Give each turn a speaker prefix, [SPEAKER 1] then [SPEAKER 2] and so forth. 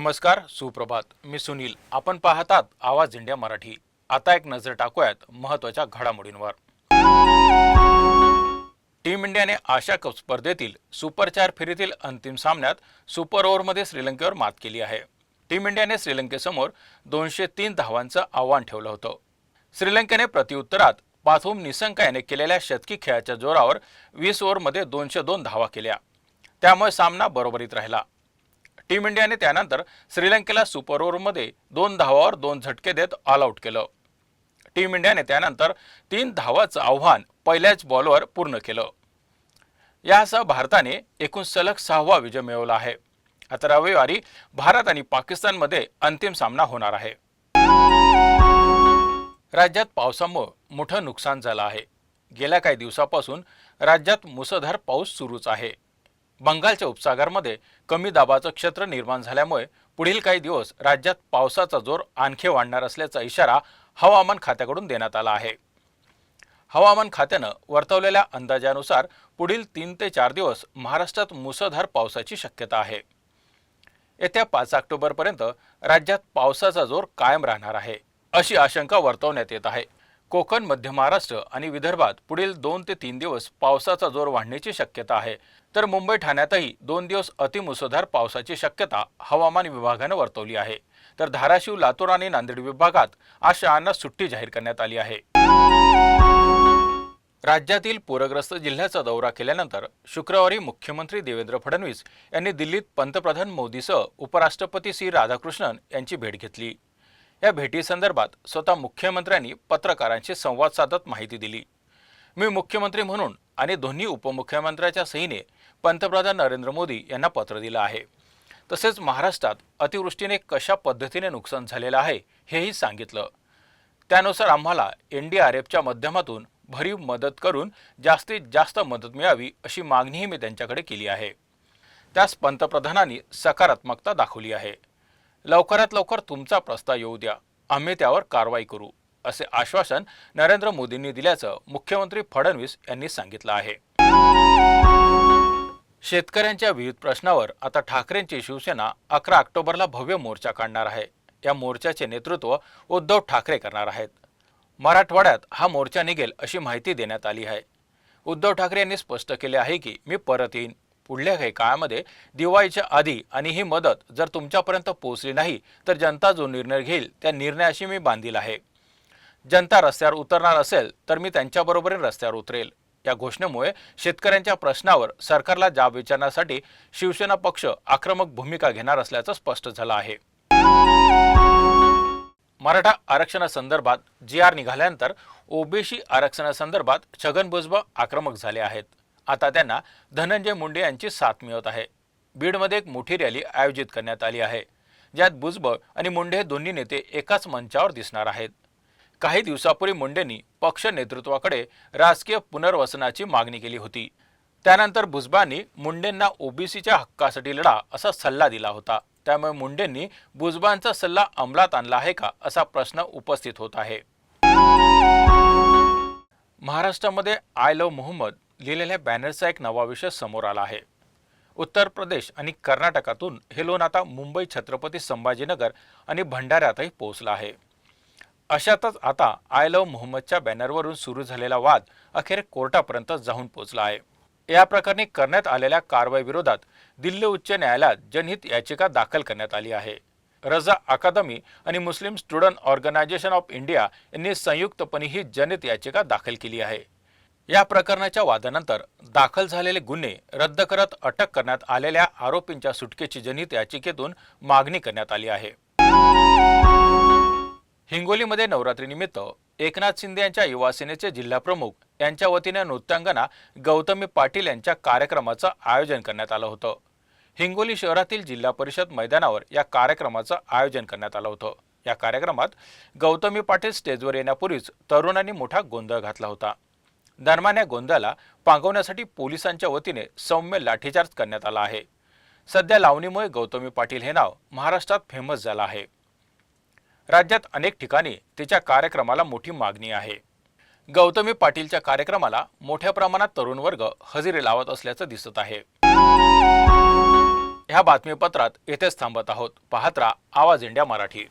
[SPEAKER 1] नमस्कार सुप्रभात. मी सुनील. आपण पाहतात आवाज इंडिया मराठी. आता एक नजर टाकूयात महत्त्वाच्या घडामोडींवर. टीम इंडियाने आशिया कप स्पर्धेतील सुपर चार फेरीतील अंतिम सामन्यात सुपर ओव्हरमध्ये श्रीलंकेवर मात केली आहे. टीम इंडियाने श्रीलंकेसमोर दोनशे तीन धावांचं आव्हान ठेवलं होतं. श्रीलंकेने प्रत्युत्तरात पाथुम निसंका याने केलेल्या शतकी खेळाच्या जोरावर वीस ओव्हरमध्ये दोनशे दोन धावा केल्या. त्यामुळे सामना बरोबरीत राहिला. टीम इंडियाने त्यानंतर श्रीलंकेला सुपर ओव्हरमध्ये दोन धावावर दोन झटके देत ऑल आऊट केलं. टीम इंडियाने त्यानंतर तीन धावाचं आव्हान पहिल्याच बॉलवर पूर्ण केलं. यासह भारताने एकूण सलग सहावा विजय मिळवला आहे. आता रविवारी भारत आणि पाकिस्तानमध्ये अंतिम सामना होणार आहे. राज्यात पावसामुळे मोठं नुकसान झालं आहे. गेल्या काही दिवसापासून राज्यात मुसळधार पाऊस सुरूच आहे. बंगालच्या उपसागरमध्ये कमी दाबाचं क्षेत्र निर्माण झाल्यामुळे पुढील काही दिवस राज्यात पावसाचा जोर आणखी वाढणार असल्याचा इशारा हवामान खात्याकडून देण्यात आला आहे. हवामान खात्यानं वर्तवलेल्या अंदाजानुसार पुढील तीन ते चार दिवस महाराष्ट्रात मुसळधार पावसाची शक्यता आहे. येत्या पाच ऑक्टोबरपर्यंत राज्यात पावसाचा जोर कायम राहणार आहे अशी आशंका वर्तवण्यात येत आहे. कोकण मध्य महाराष्ट्र आणि विदर्भात पुढील दोन ते तीन दिवस पावसाचा जोर वाढण्याची शक्यता आहे तर मुंबई ठाण्यातही दोन दिवस अतिमुसळधार पावसाची शक्यता हवामान विभागानं वर्तवली आहे. तर धाराशिव लातूर आणि नांदेड विभागात आज शाळांना सुट्टी जाहीर करण्यात आली आहे. राज्यातील पूरग्रस्त जिल्ह्याचा दौरा केल्यानंतर शुक्रवारी मुख्यमंत्री देवेंद्र फडणवीस यांनी दिल्लीत पंतप्रधान मोदीसह उपराष्ट्रपती सी राधाकृष्णन यांची भेट घेतली. या भेटीसंदर्भात स्वतः मुख्यमंत्र्यांनी पत्रकारांशी संवाद साधत माहिती दिली. मी मुख्यमंत्री म्हणून आणि दोन्ही उपमुख्यमंत्र्यांच्या सहीने पंतप्रधान नरेंद्र मोदी यांना पत्र दिलं आहे. तसेच महाराष्ट्रात अतिवृष्टीने कशा पद्धतीने नुकसान झालेलं आहे हेही सांगितलं. त्यानुसार आम्हाला एन डी आर एफच्या माध्यमातून भरीव मदत करून जास्तीत जास्त मदत मिळावी अशी मागणीही मी त्यांच्याकडे केली आहे. त्यास पंतप्रधानांनी सकारात्मकता दाखवली आहे. लवकरात लवकर तुमचा प्रस्ताव येऊ द्या. आम्ही त्यावर कारवाई करू असे आश्वासन नरेंद्र मोदींनी दिल्याचं मुख्यमंत्री फडणवीस यांनी सांगितलं आहे. शेतकऱ्यांच्या विविध प्रश्नावर आता ठाकरेंची शिवसेना अकरा ऑक्टोबरला भव्य मोर्चा काढणार आहे. या मोर्चाचे नेतृत्व उद्धव ठाकरे करणार आहेत. मराठवाड्यात हा मोर्चा निघेल अशी माहिती देण्यात आली आहे. उद्धव ठाकरे यांनी स्पष्ट केले आहे की मी परत येईन. पुढल्या काही काळामध्ये दिवाळीच्या आधी आणि ही मदत जर तुमच्यापर्यंत पोहोचली नाही तर जनता जो निर्णय घेईल त्या निर्णयाशी मी बांधील आहे. जनता रस्त्यावर उतरणार असेल तर मी त्यांच्याबरोबर रस्त्यावर उतरेल. या घोषणेमुळे शेतकऱ्यांच्या प्रश्नावर सरकारला जाब विचारण्यासाठी शिवसेना पक्ष आक्रमक भूमिका घेणार असल्याचं स्पष्ट झालं आहे. मराठा आरक्षणासंदर्भात जी आर निघाल्यानंतर ओबीसी आरक्षणासंदर्भात छगन भुजबळ आक्रमक झाले आहेत. आता त्यांना धनंजय मुंडे यांची साथ मिळत आहे. बीडमध्ये एक मोठी रॅली आयोजित करण्यात आली आहे. ज्यात भुजबळ आणि मुंडे हे दोन्ही नेते एकाच मंचावर दिसणार आहेत. काही दिवसापूर्वी मुंडेंनी पक्ष नेतृत्वाकडे राजकीय पुनर्वसनाची मागणी केली होती. त्यानंतर भुजबळांनी मुंडेंना ओबीसीच्या हक्कासाठी लढा असा सल्ला दिला होता. त्यामुळे मुंडेंनी भुजबळांचा सल्ला अंमलात आणला आहे का असा प्रश्न उपस्थित होत आहे. महाराष्ट्रामध्ये आय लव्ह मोहम्मद लिहिलेल्या बॅनरचा एक नवा विषय समोर आला आहे. उत्तर प्रदेश आणि कर्नाटकातून हे लोन आता मुंबई छत्रपती संभाजीनगर आणि भंडाऱ्यातही पोहोचला आहे. अशातच आता आय लव्ह मोहम्मदच्या बॅनरवरून सुरू झालेला वाद अखेर कोर्टापर्यंत जाऊन पोहोचला आहे. या प्रकरणी करण्यात आलेल्या कारवाईविरोधात दिल्ली उच्च न्यायालयात जनहित याचिका दाखल करण्यात आली आहे. रजा अकादमी आणि Muslim student organisation of India यांनी संयुक्तपणे ही जनहित याचिका दाखल केली आहे. या प्रकरणाच्या वादानंतर दाखल झालेले गुन्हे रद्द करत अटक करण्यात आलेल्या आरोपींच्या सुटकेची जनहित याचिकेतून मागणी करण्यात आली आहे. हिंगोलीमध्ये नवरात्रीनिमित्त एकनाथ शिंदे यांच्या युवासेनेचे जिल्हाप्रमुख यांच्या वतीने नृत्यांगना गौतमी पाटील यांच्या कार्यक्रमाचं आयोजन करण्यात आलं होतं. हिंगोली शहरातील जिल्हा परिषद मैदानावर या कार्यक्रमाचं आयोजन करण्यात आलं होतं. या कार्यक्रमात गौतमी पाटील स्टेजवर येण्यापूर्वीच तरुणांनी मोठा गोंधळ घातला होता. दरम्यान या गोंधळाला पांगवण्यासाठी पोलिसांच्या वतीने सौम्य लाठीचार्ज करण्यात आला आहे. सध्या लावणीमुळे गौतमी पाटील हे नाव महाराष्ट्रात फेमस झालं आहे. राज्यात अनेक ठिकाणी तिच्या कार्यक्रमाला मोठी मागणी आहे. गौतमी पाटीलच्या कार्यक्रमाला मोठ्या प्रमाणात तरुण वर्ग हजेरी लावत असल्याचं दिसत आहे. ह्या बातमीपत्रात येथेच थांबत आहोत. पाहत आवाज इंडिया मराठी.